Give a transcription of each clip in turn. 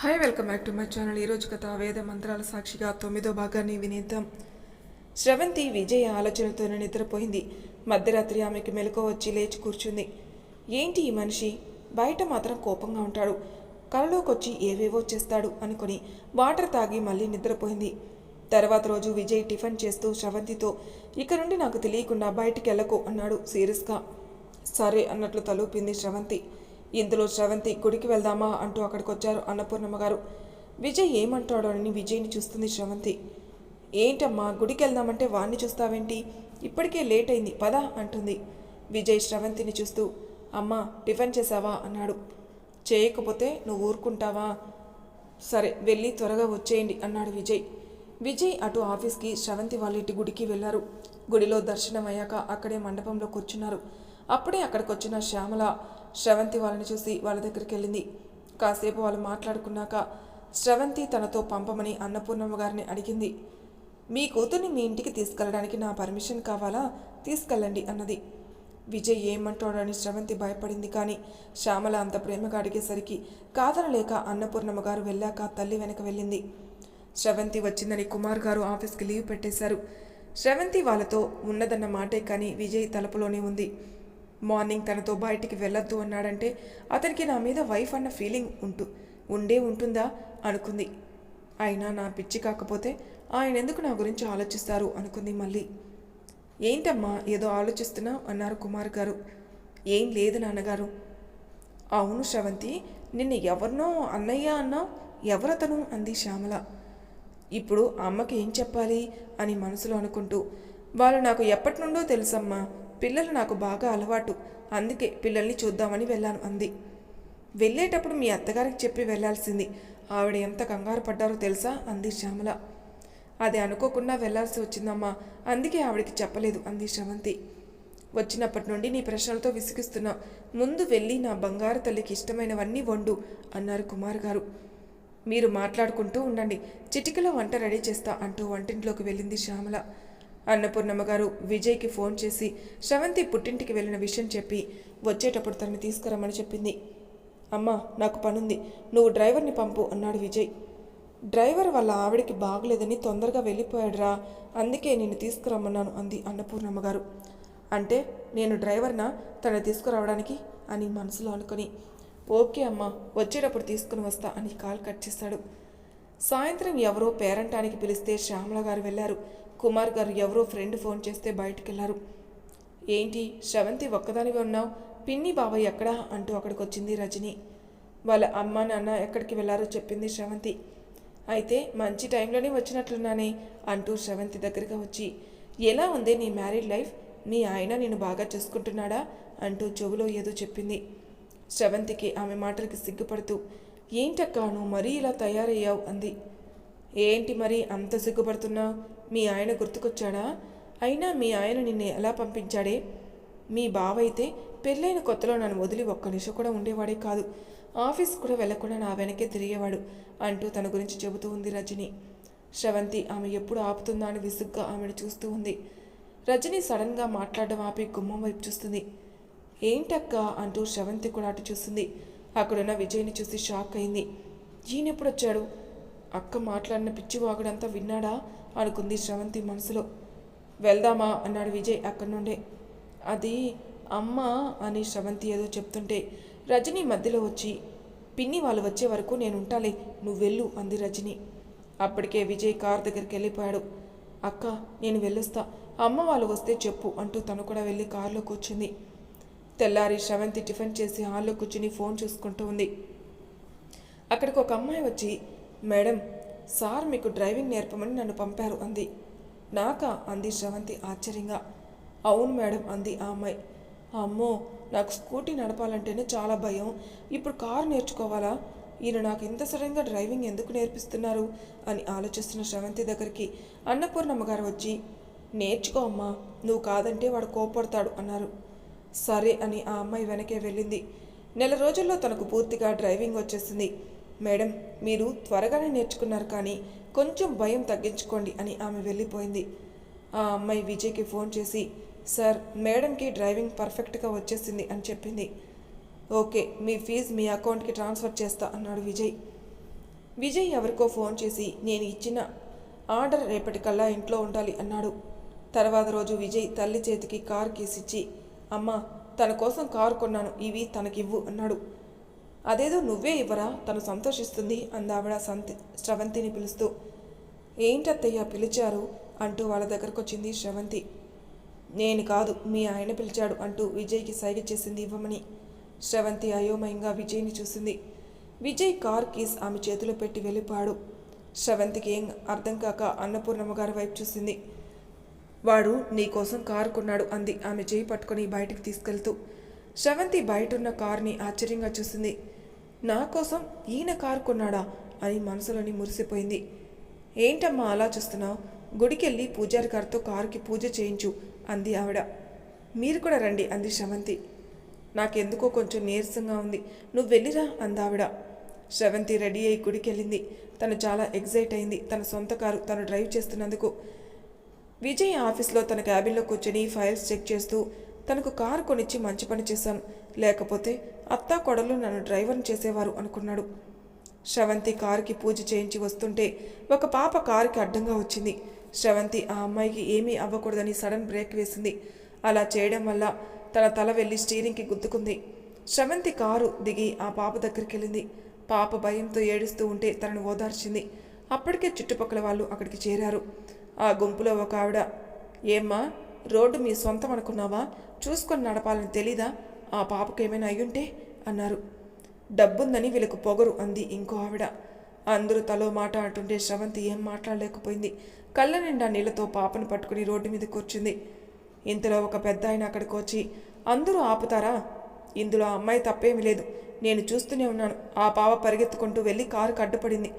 Hi welcome back to my channel ఈరోజు కథ వేద మంత్రాల సాక్షిగా తొమ్మిదో భాగాన్ని వినేద్దాం. శ్రవంతి విజయ ఆలోచనతోనే నిద్రపోయింది. మధ్యరాత్రి ఆమెకి మెలకువ వచ్చి లేచి కూర్చుంది. ఏంటి ఈ మనిషి? బయట మాత్రం కోపంగా ఉంటాడు. కలలోకొచ్చి ఏవేవో చేస్తాడు అనుకుని వాటర్ తాగి మళ్ళీ నిద్రపోయింది. తర్వాత రోజు విజయ్ టిఫిన్ చేస్తూ శ్రవంతితో ఇక నుండి నాకు తెలియకుండా బయటికి వెళ్ళకు అన్నాడు సీరియస్గా. సరే అన్నట్లు తలూపింది శ్రవంతి. ఇందులో శ్రవంతి గుడికి వెళ్దామా అంటూ అక్కడికి వచ్చారు అన్నపూర్ణమ్మ గారు విజయ్ ఏమంటాడో అని విజయ్ని చూస్తుంది శ్రవంతి ఏంటమ్మా గుడికి వెళ్దామంటే వాణ్ణి చూస్తావేంటి? ఇప్పటికే లేట్ అయింది పదా అంటుంది. విజయ్ శ్రవంతిని చూస్తూ అమ్మా టిఫిన్ చేసావా అన్నాడు. చేయకపోతే నువ్వు ఊరుకుంటావా? సరే వెళ్ళి త్వరగా వచ్చేయండి అన్నాడు విజయ్. విజయ్ అటు ఆఫీస్కి శ్రవంతి వాళ్ళ ఇంటి గుడికి వెళ్ళారు గుడిలో దర్శనం అయ్యాక అక్కడే మండపంలో కూర్చున్నారు. అప్పుడే అక్కడికి వచ్చిన శ్యామల శ్రవంతి వాళ్ళని చూసి వాళ్ళ దగ్గరికి వెళ్ళింది. కాసేపు వాళ్ళు మాట్లాడుకున్నాక శ్రవంతి తనతో పంపమని అన్నపూర్ణమ్మ గారిని అడిగింది. మీ కూతుర్ని మీ ఇంటికి తీసుకెళ్ళడానికి నా పర్మిషన్ కావాలా? తీసుకెళ్ళండి అన్నది. విజయ్ ఏమంటాడని శ్రవంతి భయపడింది కానీ శ్యామల అంత ప్రేమగా అడిగేసరికి కాదనలేక అన్నపూర్ణమ్మ గారు వెళ్ళాక తల్లి వెనక వెళ్ళింది. శ్రవంతి వచ్చిందని కుమార్ గారు ఆఫీస్కి లీవ్ పెట్టేశారు. శ్రవంతి వాళ్ళతో ఉన్నదన్న మాటే కానీ విజయ్ తలపులోనే ఉంది. మార్నింగ్ తనతో బయటికి వెళ్ళొద్దు అన్నాడంటే అతనికి నా మీద వైఫ్ అన్న ఫీలింగ్ ఉంటూ ఉండే ఉంటుందా అనుకుంది. అయినా నా పిచ్చి కాకపోతే ఆయన ఎందుకు నా గురించి ఆలోచిస్తారు అనుకుంది మళ్ళీ. ఏంటమ్మా ఏదో ఆలోచిస్తున్నావు అన్నారు కుమార్ గారు. ఏం లేదు నాన్నగారు. అవును శ్రవంతి నిన్ను ఎవరినో అన్నయ్య అన్నావు? ఎవరతను? అంది శ్యామల. ఇప్పుడు అమ్మకి ఏం చెప్పాలి అని మనసులో అనుకుంటూ వాళ్ళు నాకు ఎప్పటి నుండో తెలుసమ్మా పిల్లలు నాకు బాగా అలవాటు. అందుకే పిల్లల్ని చూద్దామని వెళ్ళాను అంది. వెళ్ళేటప్పుడు మీ అత్తగారికి చెప్పి వెళ్ళాల్సింది. ఆవిడ ఎంత కంగారు పడ్డారో తెలుసా? అంది శ్యామల. అది అనుకోకుండా వెళ్ళాల్సి వచ్చిందమ్మా. అందుకే ఆవిడకి చెప్పలేదు అంది శ్రవంతి. వచ్చినప్పటి నుండి నీ ప్రశ్నలతో విసిగిస్తున్నా. ముందు వెళ్ళి నా బంగారు తల్లికి ఇష్టమైనవన్నీ వండు అన్నారు కుమార్ గారు. మీరు మాట్లాడుకుంటూ ఉండండి. చిటికలో వంట రెడీ చేస్తా అంటూ వంటింట్లోకి వెళ్ళింది శ్యామల. అన్నపూర్ణమ్మ గారు విజయ్కి ఫోన్ చేసి శ్రవంతి పుట్టింటికి వెళ్ళిన విషయం చెప్పి వచ్చేటప్పుడు తనని తీసుకురమ్మని చెప్పింది. అమ్మా నాకు పనుంది. నువ్వు డ్రైవర్ని పంపు అన్నాడు విజయ్. డ్రైవర్ వాళ్ళ ఆవిడకి బాగలేదని తొందరగా వెళ్ళిపోయాడురా. అందుకే నేను తీసుకురమ్మన్నాను అంది అన్నపూర్ణమ్మ గారు. అంటే నేను డ్రైవర్నా? తను తీసుకురావడానికి? అని మనసులో అనుకుని. ఓకే అమ్మా వచ్చేటప్పుడు తీసుకుని వస్తా అని కాల్ కట్ చేశాడు సాయంత్రం ఎవరో పేరంటానికి పిలిస్తే శ్యామల గారు వెళ్ళారు. కుమార్ గారు ఎవరో ఫ్రెండ్ ఫోన్ చేస్తే బయటికి వెళ్ళారు ఏంటి శ్రవంతి ఒక్కదానిగా ఉన్నావు? పిన్ని బాబాయ్ ఎక్కడా? అంటూ అక్కడికి వచ్చింది రజని. వాళ్ళ అమ్మ నాన్న ఎక్కడికి వెళ్ళారో చెప్పింది శ్రవంతి. అయితే మంచి టైంలోనే వచ్చినట్లున్నానే అంటూ శ్రవంతి దగ్గరగా వచ్చి. ఎలా ఉంది నీ మ్యారీడ్ లైఫ్? మీ ఆయన నేను బాగా చూసుకుంటున్నాడా? అంటూ చెవులో ఏదో చెప్పింది. శ్రవంతికి ఆమె మాటలకి సిగ్గుపడుతూ ఏంటక్కా నువ్వు మరీ ఇలా తయారయ్యావు? అంది. ఏంటి మరి అంత సిగ్గుపడుతున్నావు? మీ ఆయన గుర్తుకొచ్చాడా? అయినా మీ ఆయన నిన్ను ఎలా పంపించాడే? మీ బావ అయితే పెళ్ళైన కొత్తలో నన్ను వదిలి ఒక్క నిమిషం కూడా ఉండేవాడే కాదు. ఆఫీస్ కూడా వెళ్ళకుండా నా వెనకే తిరిగేవాడు అంటూ తన గురించి చెబుతూ ఉంది రజని. శ్రవంతి ఆమె ఎప్పుడు ఆపుతుందా అని విసుగ్గా ఆమెను చూస్తూ ఉంది. రజని సడన్గా మాట్లాడడం ఆపి గుమ్మం వైపు చూస్తుంది. ఏంటక్క? అంటూ శ్రవంతి కూడా అటు చూస్తుంది. అక్కడున్న విజయ్ని చూసి షాక్ అయింది. ఈయనెప్పుడొచ్చాడు? అక్క మాట్లాడిన పిచ్చివాగుడంతా విన్నాడా? అనుకుంది శ్రవంతి మనసులో. వెళ్దామా? అన్నాడు విజయ్ అక్కడి నుండే అది అమ్మ అని శ్రవంతి ఏదో చెప్తుంటే రజని మధ్యలో వచ్చి పిన్ని వాళ్ళు వచ్చే వరకు నేను ఉంటాలే నువ్వు వెళ్ళు అంది రజని. అప్పటికే విజయ్ కార్ దగ్గరికి వెళ్ళిపోయాడు అక్క నేను వెళ్ళొస్తా. అమ్మ వాళ్ళు వస్తే చెప్పు అంటూ తను కూడా వెళ్ళి కారులో కూర్చుంది. తెల్లారి శ్రవంతి టిఫిన్ చేసి హాల్లో కూర్చుని ఫోన్ చూసుకుంటూ ఉంది. అక్కడికి ఒక అమ్మాయి వచ్చి మేడం సార్ మీకు డ్రైవింగ్ నేర్పమని నన్ను పంపారు అంది. నాకా? అంది శ్రవంతి ఆశ్చర్యంగా. అవును మేడం అంది ఆ అమ్మాయి. అమ్మో నాకు స్కూటీ నడపాలంటేనే చాలా భయం. ఇప్పుడు కారు నేర్చుకోవాలా? ఈయన నాకు ఇంత సడన్గా డ్రైవింగ్ ఎందుకు నేర్పిస్తున్నారు? అని ఆలోచిస్తున్న శ్రవంతి దగ్గరికి అన్నపూర్ణమ్మ గారు వచ్చి నేర్చుకో అమ్మా నువ్వు కాదంటే వాడు కోపడతాడు అన్నారు. సరే అని ఆ అమ్మాయి వెనకే వెళ్ళింది. నెల రోజుల్లో తనకు పూర్తిగా డ్రైవింగ్ వచ్చేసింది. మేడం మీరు త్వరగానే నేర్చుకున్నారు కానీ కొంచెం భయం తగ్గించుకోండి అని ఆమె వెళ్ళిపోయింది. ఆ అమ్మాయి విజయ్కి ఫోన్ చేసి సార్ మేడంకి డ్రైవింగ్ పర్ఫెక్ట్గా వచ్చేసింది అని చెప్పింది. ఓకే మీ ఫీజు మీ అకౌంట్కి ట్రాన్స్ఫర్ చేస్తా అన్నాడు విజయ్. విజయ్ ఎవరికో ఫోన్ చేసి నేను ఇచ్చిన ఆర్డర్ రేపటికల్లా ఇంట్లో ఉండాలి అన్నాడు. తర్వాత రోజు విజయ్ తల్లి చేతికి కార్ కీసిచ్చి అమ్మ తన కోసం కారు కొన్నాను ఇవి తనకివ్వు అన్నాడు. అదేదో నువ్వే ఇవ్వరా? తను సంతోషిస్తుంది అందావిడ సంతి స్రవంతిని పిలుస్తూ. ఏంటత్తయ్య పిలిచారు? అంటూ వాళ్ళ దగ్గరకు వచ్చింది శ్రవంతి నేను కాదు మీ ఆయన పిలిచాడు అంటూ విజయ్కి సైగ చేసింది ఇవ్వమని. శ్రవంతి అయోమయంగా విజయ్ని చూసింది. విజయ్ కార్ కీస్ ఆమె చేతిలో పెట్టి వెళ్ళిపాడు శ్రవంతికి ఏం అర్థం కాక అన్నపూర్ణమ్మ గారి వైపు చూసింది. వాడు నీకోసం కారు కొన్నాడు అంది ఆమె చేయి పట్టుకొని బయటికి తీసుకెళ్తూ. శ్రవంతి బయటున్న కారుని ఆశ్చర్యంగా చూసింది. నా కోసం ఈయన కారు కొన్నాడా? అని మనసులోని మురిసిపోయింది. ఏంటమ్మా అలా చూస్తున్నావు? గుడికెళ్ళి పూజారి గారితో కారుకి పూజ చేయించు అంది ఆవిడ. మీరు కూడా రండి అంది శ్రవంతి. నాకెందుకో కొంచెం నీరసంగా ఉంది. నువ్వు వెళ్ళిరా అందావిడ శ్రవంతి రెడీ అయి గుడికెళ్ళింది. తను చాలా ఎగ్జైట్ అయింది. తన సొంత కారు తను డ్రైవ్ చేస్తున్నందుకు. విజయ్ ఆఫీస్లో తన క్యాబిన్లో కూర్చొని ఫైల్స్ చెక్ చేస్తూ తనకు కారు కొనిచ్చి మంచి పని చేశాను లేకపోతే అత్తా కొడలు నన్ను డ్రైవర్ని చేసేవారు అనుకున్నాడు. శ్రవంతి కారుకి పూజ చేయించి వస్తుంటే ఒక పాప కారుకి అడ్డంగా వచ్చింది. శ్రవంతి ఆ అమ్మాయికి ఏమీ అవ్వకూడదని సడన్ బ్రేక్ వేసింది. అలా చేయడం వల్ల తన తల వెళ్ళి స్టీరింగ్కి గుద్దుకుంది. శ్రవంతి కారు దిగి ఆ పాప దగ్గరికి వెళ్ళింది పాప భయంతో ఏడుస్తూ ఉంటే తనను ఓదార్చింది. అప్పటికే చుట్టుపక్కల వాళ్ళు అక్కడికి చేరారు. ఆ గుంపులో ఒక ఆవిడ ఏమ్మా రోడ్డు మీ సొంతం అనుకున్నావా? చూసుకొని నడపాలని తెలీదా? ఆ పాపకు ఏమైనా అయ్యుంటే అన్నారు. డబ్బుందని వీళ్ళకు పొగరు అంది ఇంకో ఆవిడ. అందరూ తలో మాట అంటుంటే శ్రవంతి ఏం మాట్లాడలేకపోయింది. కళ్ళ నిండా నీళ్ళతో పాపను పట్టుకుని రోడ్డు మీద కూర్చుంది. ఇంతలో ఒక పెద్ద ఆయన అక్కడికి వచ్చి అందరూ ఆపుతారా? ఇందులో ఆ అమ్మాయి తప్పేమీ లేదు. నేను చూస్తూనే ఉన్నాను. ఆ పాప పరిగెత్తుకుంటూ వెళ్ళి కారు కడ్డపడింది.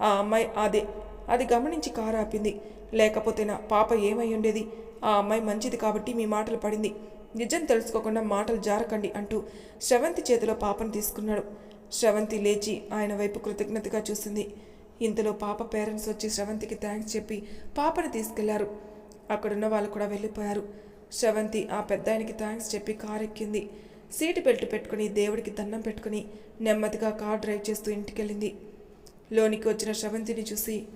ఆ అమ్మాయి అదే. అది గమనించి కారు ఆపింది. లేకపోతే నా పాప ఏమై ఉండేది? ఆ అమ్మాయి మంచిది కాబట్టి మీ మాటలు పడింది. నిజం తెలుసుకోకుండా మాటలు జారకండి అంటూ శ్రవంతి చేతిలో పాపను తీసుకున్నాడు. శ్రవంతి లేచి ఆయన వైపు కృతజ్ఞతగా చూసింది. ఇంతలో పాప పేరెంట్స్ వచ్చి శ్రవంతికి థ్యాంక్స్ చెప్పి పాపని తీసుకెళ్ళారు. అక్కడున్న వాళ్ళు కూడా వెళ్ళిపోయారు. శ్రవంతి ఆ పెద్దాయనికి థ్యాంక్స్ చెప్పి కారు ఎక్కింది సీటు బెల్ట్ పెట్టుకుని దేవుడికి దండం పెట్టుకుని నెమ్మదిగా కార్ డ్రైవ్ చేస్తూ ఇంటికెళ్ళింది. లోనికి వచ్చిన శ్రవంతిని చూసి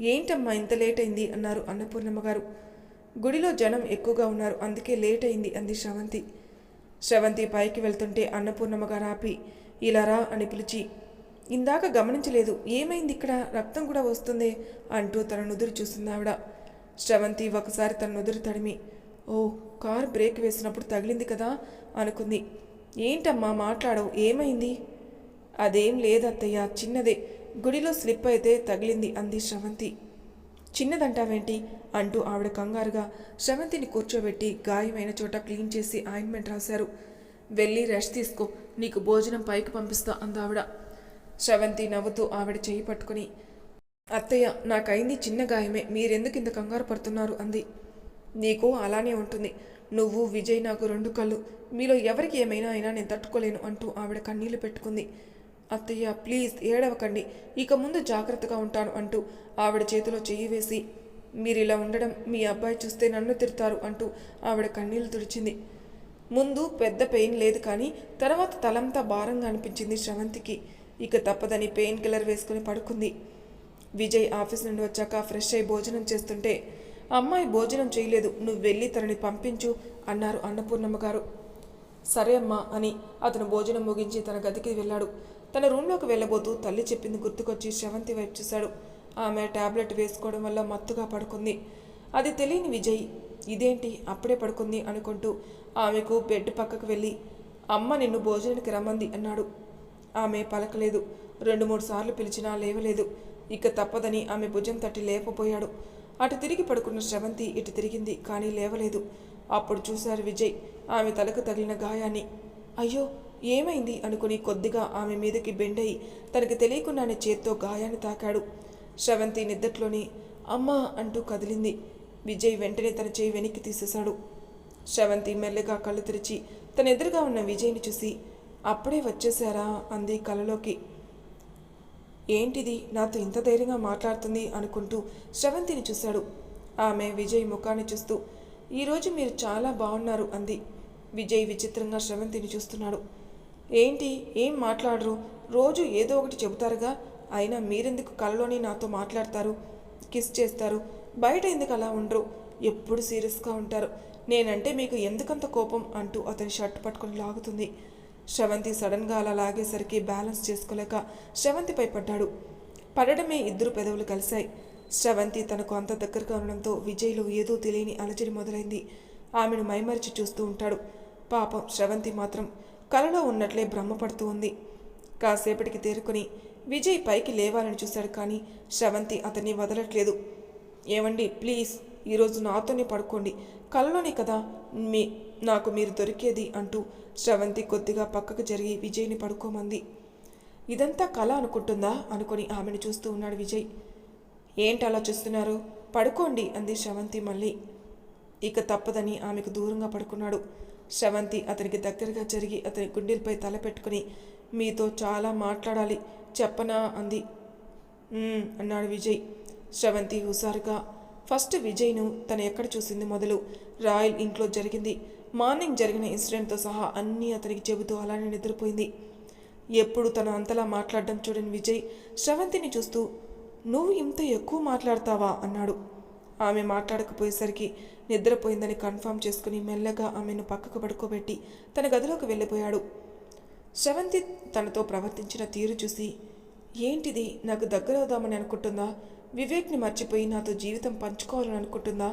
ఏంటమ్మా ఇంత లేట్ అయింది? అన్నారు అన్నపూర్ణమ్మ గారు. గుడిలో జనం ఎక్కువగా ఉన్నారు. అందుకే లేట్ అయింది అంది శ్రవంతి. శ్రవంతి పైకి వెళ్తుంటే అన్నపూర్ణమ్మగా రాపి ఆపి ఇలా రా అని పిలిచి ఇందాక గమనించలేదు. ఏమైంది ఇక్కడ? రక్తం కూడా వస్తుంది అంటూ తన నుదురు చూసింది ఆవిడ. శ్రవంతి ఒకసారి తన నుదురు తడిమి ఓ కార్ బ్రేక్ వేసినప్పుడు తగిలింది కదా అనుకుంది. ఏంటమ్మా మాట్లాడవు. ఏమైంది? అదేం లేదత్తయ్య చిన్నదే. గుడిలో స్లిప్ అయితే తగిలింది అంది శ్రవంతి. చిన్నదంటావేంటి? అంటూ ఆవిడ కంగారుగా శ్రవంతిని కూర్చోబెట్టి గాయమైన చోట క్లీన్ చేసి ఆయింట్మెంట్ రాశారు. వెళ్ళి రెస్ట్ తీసుకో నీకు భోజనం పైకి పంపిస్తా అందావిడ. శ్రవంతి నవ్వుతూ ఆవిడ చేయి పట్టుకుని అత్తయ్య నాకైంది చిన్న గాయమే మీరెందుకు ఇంత కంగారు పడుతున్నారు? అంది. నీకు అలానే ఉంటుంది. నువ్వు విజయ్ నాకు రెండు కళ్ళు. మీలో ఎవరికి ఏమైనా అయినా నేను తట్టుకోలేను అంటూ ఆవిడ కన్నీళ్ళు పెట్టుకుంది. అత్తయ్య ప్లీజ్ ఏడవకండి. ఇక ముందు జాగ్రత్తగా ఉంటాను అంటూ ఆవిడ చేతిలో చెయ్యి వేసి మీరు ఇలా ఉండడం మీ అబ్బాయి చూస్తే నన్ను తిడతారు అంటూ ఆవిడ కన్నీళ్ళు తుడిచింది. ముందు పెద్ద పెయిన్ లేదు కానీ తర్వాత తలంతా భారంగా అనిపించింది శ్రవంతికి. ఇక తప్పదని పెయిన్ కిల్లర్ వేసుకుని పడుకుంది. విజయ్ ఆఫీస్ నుండి వచ్చాక ఫ్రెష్ అయి భోజనం చేస్తుంటే అమ్మాయి భోజనం చేయలేదు నువ్వు వెళ్ళి తనని పంపించు అన్నారు అన్నపూర్ణమ్మ గారు. సరే అమ్మా అని అతను భోజనం ముగించి తన గదికి వెళ్ళాడు. తన రూమ్లోకి వెళ్ళబోతూ తల్లి చెప్పింది గుర్తుకొచ్చి శ్రవంతి వైపు చూశాడు. ఆమె టాబ్లెట్ వేసుకోవడం వల్ల మత్తుగా పడుకుంది. అది తెలియని విజయ్ ఇదేంటి? అప్పుడే పడుకుంది అనుకుంటూ ఆమెకు బెడ్ పక్కకు వెళ్ళి అమ్మ నిన్ను భోజనానికి రమ్మంది అన్నాడు. ఆమె పలకలేదు. రెండు మూడు సార్లు పిలిచినా లేవలేదు. ఇక తప్పదని ఆమె భుజం తట్టి లేపబోయాడు అటు తిరిగి పడుకున్న శ్రవంతి ఇటు తిరిగింది కానీ లేవలేదు. అప్పుడు చూశారు విజయ్ ఆమె తలకు తగిలిన గాయాన్ని. అయ్యో ఏమైంది అనుకుని కొద్దిగా ఆమె మీదకి బెండయి తనకి తెలియకుండానే చేత్తో గాయాన్ని తాకాడు. శ్రవంతి నిద్దట్లోనే అమ్మా అంటూ కదిలింది. విజయ్ వెంటనే తన చేయి వెనక్కి తీసేశాడు. శ్రవంతి మెల్లగా కళ్ళు తెరిచి తన ఎదురుగా ఉన్న విజయ్ని చూసి అప్పుడే వచ్చేశారా? అంది కలలోకి. ఏంటిది? నాతో ఇంత ధైర్యంగా మాట్లాడుతుంది అనుకుంటూ శ్రవంతిని చూశాడు. ఆమె విజయ్ ముఖాన్ని చూస్తూ ఈరోజు మీరు చాలా బాగున్నారు అంది. విజయ్ విచిత్రంగా శ్రవంతిని చూస్తున్నాడు. ఏంటి? ఏం మాట్లాడరు? రోజు ఏదో ఒకటి చెబుతారుగా. అయినా మీరెందుకు కలలోని నాతో మాట్లాడతారు? కిస్ చేస్తారు? బయట ఎందుకు అలా ఉండరు? ఎప్పుడు సీరియస్గా ఉంటారు? నేనంటే మీకు ఎందుకంత కోపం? అంటూ అతని షర్ట్ పట్టుకొని లాగుతుంది. శ్రవంతి సడన్గా అలా లాగేసరికి బ్యాలెన్స్ చేసుకోలేక శ్రవంతిపై పడ్డాడు. పడడమే ఇద్దరు పెదవులు కలిశాయి. శ్రవంతి తనకు అంత దగ్గరగా ఉండడంతో విజయ్లో ఏదో తెలియని అలజడి మొదలైంది. ఆమెను మైమరిచి చూస్తూ ఉంటాడు. పాపం శ్రవంతి మాత్రం కలలో ఉన్నట్లే భ్రమపడుతూ ఉంది. కాసేపటికి తేరుకొని విజయ్ పైకి లేవాలని చూశాడు కానీ శ్రవంతి అతన్ని వదలట్లేదు. ఏమండి ప్లీజ్ ఈరోజు నాతోనే పడుకోండి. కలలోనే కదా మీ నాకు మీరు దొరికేది అంటూ శ్రవంతి కొద్దిగా పక్కకు జరిగి విజయ్ని పడుకోమంది. ఇదంతా కళ అనుకుంటుందా అనుకొని ఆమెను చూస్తూ ఉన్నాడు విజయ్. ఏంటి అలా చూస్తున్నారు? పడుకోండి అంది శ్రవంతి మళ్ళీ. ఇక తప్పదని ఆమెకు దూరంగా పడుకున్నాడు. శ్రవంతి అతనికి దగ్గరగా జరిగి అతని గుండెలపై తల పెట్టుకుని మీతో చాలా మాట్లాడాలి చెప్పనా? అంది. అన్నాడు విజయ్. శ్రవంతి హుషారుగా ఫస్ట్ విజయ్ను తను ఎక్కడ చూసింది మొదలు? రాయల్ ఇంట్లో జరిగింది. మార్నింగ్ జరిగిన ఇన్సిడెంట్తో సహా అన్నీ అతనికి చెబుతూ అలానే నిద్రపోయింది. ఎప్పుడు తను అంతలా మాట్లాడడం చూడని విజయ్ శ్రవంతిని చూస్తూ నువ్వు ఇంత ఎక్కువ మాట్లాడతావా? అన్నాడు. ఆమె మాట్లాడకపోయేసరికి నిద్రపోయిందని కన్ఫర్మ్ చేసుకుని మెల్లగా ఆమెను పక్కకు పడుకోబెట్టి తన గదిలోకి వెళ్ళిపోయాడు. శ్రవంతి తనతో ప్రవర్తించిన తీరు చూసి ఏంటిది? నాకు దగ్గరవుదామని అనుకుంటుందా? వివేక్ని మర్చిపోయి నాతో జీవితం పంచుకోవాలని అనుకుంటుందా?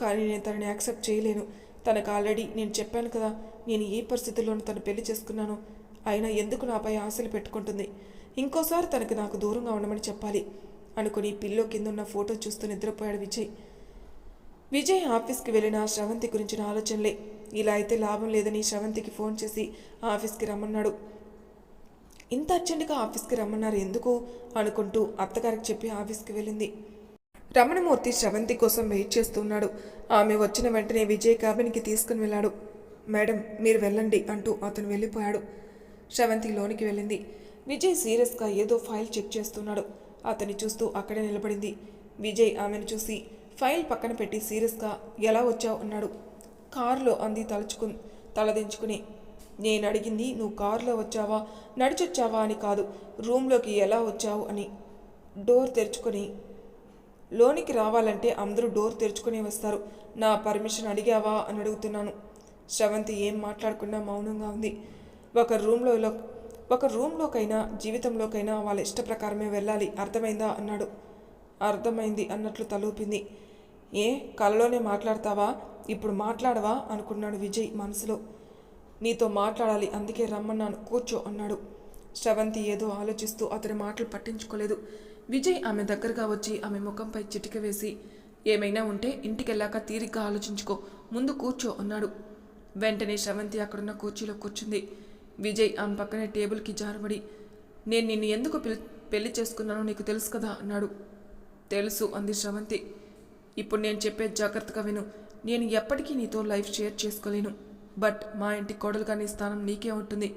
కానీ నేను తనని యాక్సెప్ట్ చేయలేను. తనకు ఆల్రెడీ నేను చెప్పాను కదా నేను ఏ పరిస్థితుల్లోనూ తను పెళ్ళి చేసుకున్నాను. అయినా ఎందుకు నాపై ఆశలు పెట్టుకుంటుంది? ఇంకోసారి తనకి నాకు దూరంగా ఉండమని చెప్పాలి. అనుకుని పిల్లో కింద ఉన్న ఫోటో చూస్తూ నిద్రపోయాడు విజయ్. విజయ్ ఆఫీస్కి వెళ్ళిన శ్రవంతి గురించిన ఆలోచనలే. ఇలా అయితే లాభం లేదని శ్రవంతికి ఫోన్ చేసి ఆఫీస్కి రమ్మన్నాడు. ఇంత అర్జెంటుగా ఆఫీస్కి రమ్మన్నారు ఎందుకు? అనుకుంటూ అత్తగారికి చెప్పి ఆఫీస్కి వెళ్ళింది. రమణమూర్తి శ్రవంతి కోసం వెయిట్ చేస్తున్నాడు. ఆమె వచ్చిన వెంటనే విజయ్ క్యాబిన్కి తీసుకుని వెళ్ళాడు. మేడం మీరు వెళ్ళండి అంటూ అతను వెళ్ళిపోయాడు. శ్రవంతి లోనికి వెళ్ళింది. విజయ్ సీరియస్గా ఏదో ఫైల్ చెక్ చేస్తున్నాడు. అతన్ని చూస్తూ అక్కడే నిలబడింది. విజయ్ ఆమెను చూసి ఫైల్ పక్కన పెట్టి సీరియస్గా ఎలా వచ్చావు? అన్నాడు. కారులో అంది తలుచుకు తలదించుకుని నేను అడిగింది నువ్వు కారులో వచ్చావా? నడిచొచ్చావా? అని కాదు రూమ్లోకి ఎలా వచ్చావు? అని డోర్ తెరుచుకొని లోనికి రావాలంటే అందరూ డోర్ తెరుచుకునే వస్తారు. నా పర్మిషన్ అడిగావా? అని అడుగుతున్నాను. శ్రవంతి ఏం మాట్లాడకుండా మౌనంగా ఉంది. ఒక రూమ్లో ఒక రూమ్లోకైనా జీవితంలోకైనా వాళ్ళ ఇష్ట ప్రకారమే వెళ్ళాలి. అర్థమైందా? అన్నాడు. అర్థమైంది అన్నట్లు తలూపింది. ఏ కలలోనే మాట్లాడతావా? ఇప్పుడు మాట్లాడవా? అనుకున్నాడు విజయ్ మనసులో. నీతో మాట్లాడాలి అందుకే రమ్మన్నాను. కూర్చో అన్నాడు. శ్రవంతి ఏదో ఆలోచిస్తూ అతని మాటలు పట్టించుకోలేదు. విజయ్ ఆమె దగ్గరగా వచ్చి ఆమె ముఖంపై చిటిక వేసి ఏమైనా ఉంటే ఇంటికెళ్ళాక తీరిగ్గా ఆలోచించుకో. ముందు కూర్చో అన్నాడు. వెంటనే శ్రవంతి అక్కడున్న కుర్చీలో కూర్చుంది. విజయ్ ఆమె పక్కనే టేబుల్కి జారబడి నేను నిన్ను ఎందుకు పెళ్ళి చేసుకున్నానో నీకు తెలుసు కదా అన్నాడు. తెలుసు అంది శ్రవంతి. ఇప్పుడు నేను చెప్పే జాగ్రత్తగా విను. నేను ఎప్పటికీ నీతో లైఫ్ షేర్ చేసుకోలేను. బట్ మా ఇంటి కోడలుగా నీ స్థానం నీకే ఉంటుంది.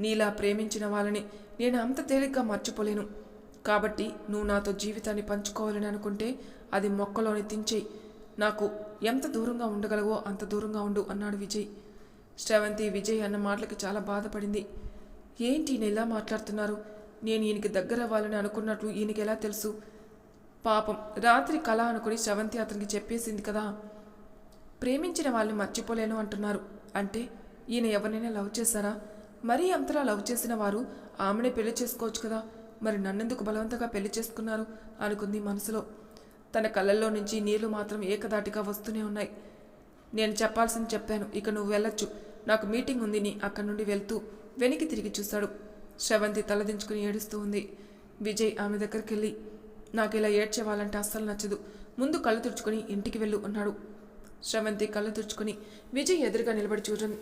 నీలా ప్రేమించిన వాళ్ళని నేను అంత తేలిగ్గా మర్చిపోలేను. కాబట్టి నువ్వు నాతో జీవితాన్ని పంచుకోవాలని అనుకుంటే అది మొక్కలోని తించేయి నాకు ఎంత దూరంగా ఉండగలవో అంత దూరంగా ఉండు అన్నాడు విజయ్. శ్రవంతి విజయ్ అన్న మాటలకి చాలా బాధపడింది. ఏంటి ఈయన ఇలా మాట్లాడుతున్నారు? నేను ఈయనకి దగ్గర అవ్వాలని అనుకున్నట్లు ఈయనకి ఎలా తెలుసు? పాపం రాత్రి కళ అనుకుని శ్రవంతి అతనికి చెప్పేసింది కదా. ప్రేమించిన వాళ్ళని మర్చిపోలేను అంటున్నారు. అంటే ఈయన ఎవరినైనా లవ్ చేశారా? మరీ అంతలా లవ్ చేసిన వారు ఆమెనే పెళ్ళి చేసుకోవచ్చు కదా. మరి నన్నెందుకు బలవంతంగా పెళ్ళి చేసుకున్నారు? అనుకుంది మనసులో. తన కళ్ళల్లో నుంచి నీళ్ళు మాత్రం ఏకదాటిగా వస్తూనే ఉన్నాయి. నేను చెప్పాల్సింది చెప్పాను. ఇక నువ్వు వెళ్ళొచ్చు. నాకు మీటింగ్ ఉంది నీ అక్కడి నుండి వెళ్తూ వెనక్కి తిరిగి చూశాడు శ్రవంతి తలదించుకుని ఏడుస్తూ ఉంది. విజయ్ ఆమె దగ్గరికి వెళ్ళి నాకు ఇలా ఏడ్చేవాలంటే అస్సలు నచ్చదు. ముందు కళ్ళు తుడుచుకొని ఇంటికి వెళ్ళు అన్నాడు. శ్రవంతి కళ్ళు తుడుచుకొని విజయ్ ఎదురుగా నిలబడి చూడండి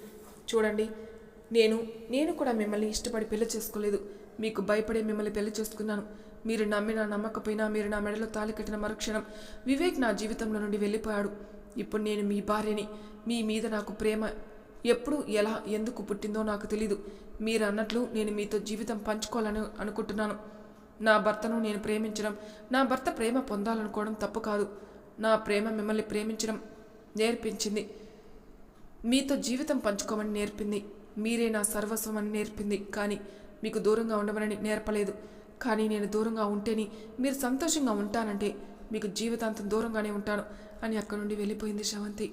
చూడండి. నేను నేను కూడా మిమ్మల్ని ఇష్టపడి పెళ్ళి చేసుకోలేదు. మీకు భయపడే మిమ్మల్ని పెళ్ళి చేసుకున్నాను. మీరు నమ్మినా నమ్మకపోయినా మీరు నా మెడలో తాళి కట్టిన మరుక్షణం వివేక్ నా జీవితంలో నుండి వెళ్ళిపోయాడు. ఇప్పుడు నేను మీ భార్యని మీ మీద నాకు ప్రేమ ఎప్పుడు ఎలా ఎందుకు పుట్టిందో నాకు తెలీదు. మీరు అన్నట్లు నేను మీతో జీవితం పంచుకోవాలని అనుకుంటున్నాను. నా భర్తను నేను ప్రేమించడం నా భర్త ప్రేమ పొందాలనుకోవడం తప్పు కాదు. నా ప్రేమ మిమ్మల్ని ప్రేమించడం నేర్పించింది. మీతో జీవితం పంచుకోమని నేర్పింది. మీరే నా సర్వస్వం అని నేర్పింది. కానీ మీకు దూరంగా ఉండమని నేర్పలేదు. కానీ నేను దూరంగా ఉంటేని మీరు సంతోషంగా ఉంటానంటే మీకు జీవితాంతం దూరంగానే ఉంటాను అని అక్కడి నుండి వెళ్ళిపోయింది శవంతి.